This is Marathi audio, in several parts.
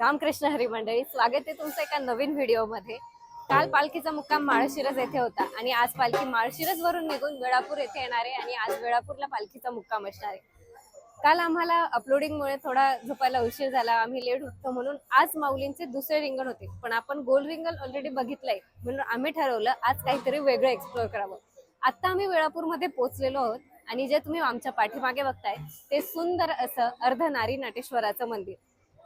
रामकृष्ण हरी मंडळी स्वागत आहे तुमचं एका नवीन व्हिडिओमध्ये. काल पालखीचा मुक्काम माळशिरस येथे होता आणि आज पालखी माळशिरस वरून निघून वेळापूर येथे येणार आहे आणि आज वेळापूरला पालखीचा मुक्काम असणार आहे. काल आम्हाला अपलोडिंगमुळे थोडा झोपायला उशीर झाला आम्ही लेट होतो म्हणून आज माऊलींचे दुसरे रिंगण होते. पण आपण गोल रिंगण ऑलरेडी बघितलंय म्हणून आम्ही ठरवलं आज काहीतरी वेगळं एक्सप्लोअर करावं. आता आम्ही वेळापूरमध्ये पोहोचलेलो आहोत आणि जे तुम्ही आमच्या पाठीमागे बघताय ते सुंदर असं अर्धनारी नटेश्वराचं मंदिर.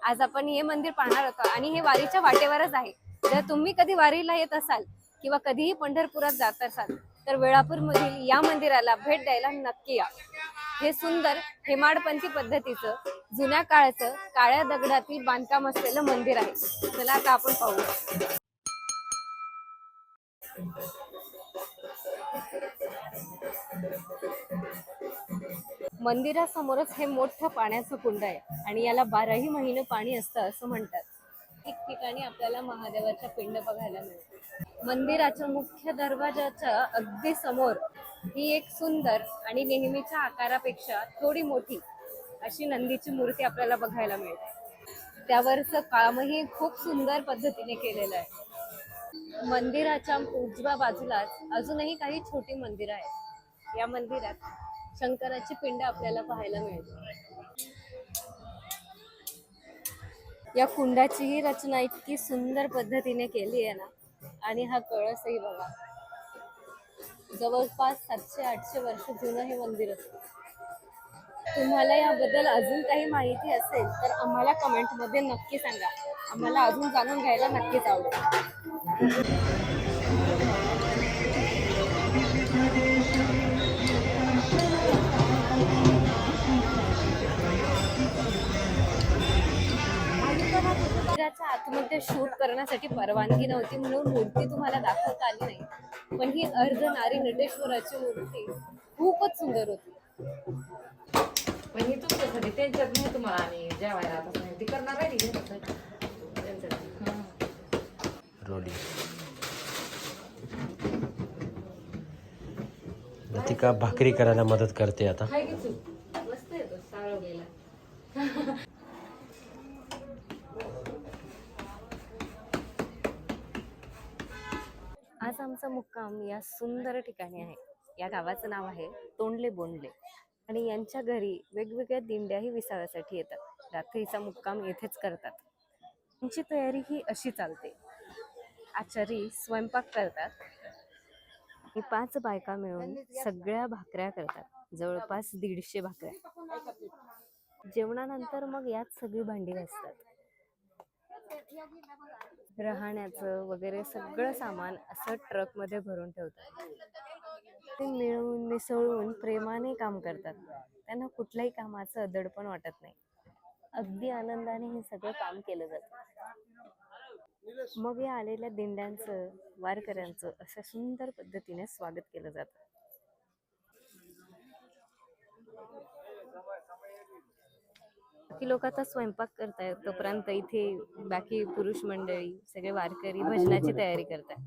आज आपण हे मंदिर पाहणार होतो आणि हे वारीच्या वाटेवरच आहे. जर तुम्ही कधी वारीला येत असाल किंवा कधीही पंढरपुरात जात असाल तर वेळापूर मधील या मंदिराला भेट द्यायला नक्की या. हे सुंदर हेमाडपंथी पद्धतीचं जुन्या काळाचं काळ्या दगडातील बांधकाम असलेलं मंदिर आहे. चला आता आपण पाहूया मंदिरासमोरच हे मोठं पाण्याचं कुंड आहे आणि याला बाराही महिने पाणी असतं असं म्हणतात. ठिकठिकाणी आपल्याला महादेवाच्या पिंड बघायला मिळते. मंदिराच्या मुख्य दरवाजाच्या अगदी समोर ही एक सुंदर आणि नेहमीच्या आकारापेक्षा थोडी मोठी अशी नंदीची मूर्ती आपल्याला बघायला मिळते. त्यावरचं कामही खूप सुंदर पद्धतीने केलेलं आहे. मंदिराच्या उजव्या बाजूलाच अजूनही काही छोटी मंदिरं आहेत. या मंदिरात शंकराची पिंड आपल्याला पाहायला मिळते. या कुंडाचीही रचना इतकी सुंदर पद्धतीने केली आहे ना आणि हा कळसही बघा. जवळपास सातशे आठशे वर्ष जुनं हे मंदिर असतं. तुम्हाला याबद्दल अजून काही माहिती असेल तर आम्हाला कमेंटमध्ये नक्की सांगा. आम्हाला अजून जाणून घ्यायला नक्कीच आवडेल. शूट करण्यासाठी परवानगी नव्हती म्हणून मूर्ती तुम्हाला दाखवता आली नाही. पण ही अर्धनारी नटेश्वराची मूर्ती खूपच सुंदर होती. पण ही तुमच्यासाठी त्यांच्यात नाही तुम्हाला आणि जेवायला आता नाही ती करणार आहे ती त्यांच्यासाठी हं. रोली लतिका भाकरी करायला मदत करते आता? हाय की चूक आमचा मुक्काम या सुंदर ठिकाणी आहे. या गावाचं नाव आहे तोंडले बोंडले. आणि यांच्या घरी वेगवेगळ्या दिंड्याही विसाव्यासाठी येतात. रात्रीचा मुक्काम येथेच करतात. यांची तयारी ही अशी चालते. आचारी स्वयंपाक करतात. ही पाच बायका मिळून सगळ्या भाकऱ्या करतात. जवळपास दीडशे भाकऱ्या. जेवणानंतर मग यात सगळी भांडी असतात राहण्याचं वगैरे सगळं सामान असं ट्रकमध्ये भरून ठेवतात. ते मिळून मिसळून प्रेमाने काम करतात. त्यांना कुठल्याही कामाचं अदडपण वाटत नाही. अगदी आनंदाने हे सगळं काम केलं जातं. मग या आलेल्या दिंड्यांचं वारकऱ्यांचं असं सुंदर पद्धतीने स्वागत केलं जातं. बाकी लोक आता स्वयंपाक करतायत. तोपर्यंत इथे बाकी पुरुष मंडळी सगळे वारकरी भजनाची तयारी करतायत.